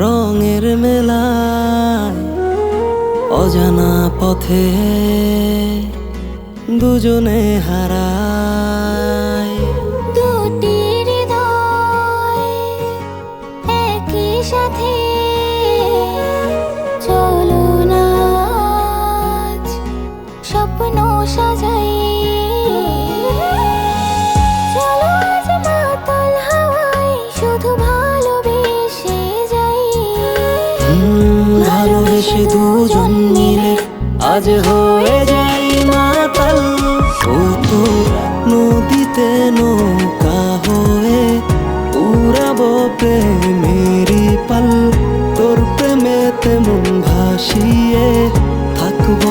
রঙের মেলায় অজানা পথে দুজনে হারায় দুটি হৃদয় একই সাথে চলো না আজ স্বপ্ন সাজাই। ভালোবেসে দুজন মিলে আজ হয়ে নদীতে নৌকা হয়ে উড়াবো প্রেমেরি পাল। তোর প্রেমেতে মন ভাসিয়ে থাকব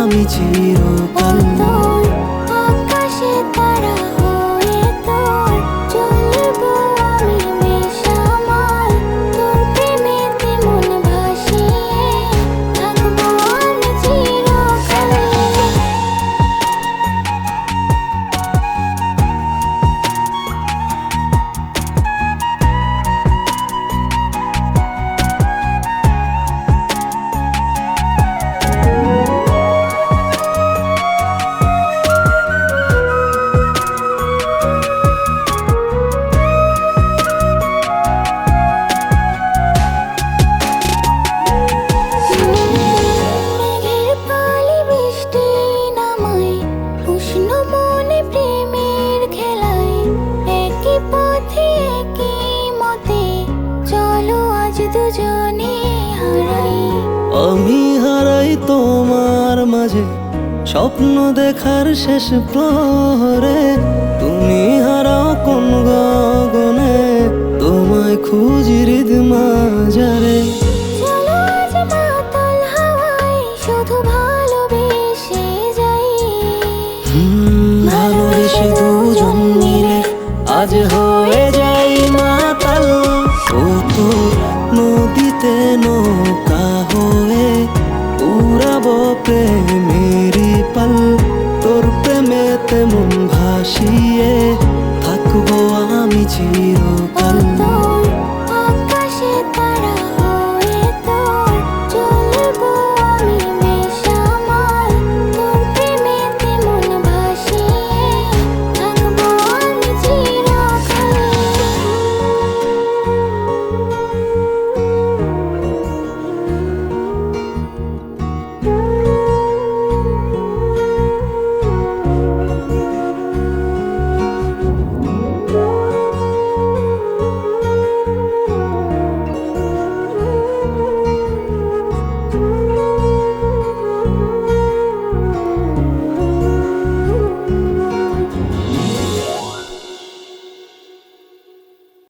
আমি চিরকাল। মাঝে স্বপ্ন দেখার শেষ প্রহরে তুমি হারাও কোন গগনে তোমায় খুঁজি হৃদ মাঝারে। ভালোবেসে দুজন মিলে আজ হয়ে chirou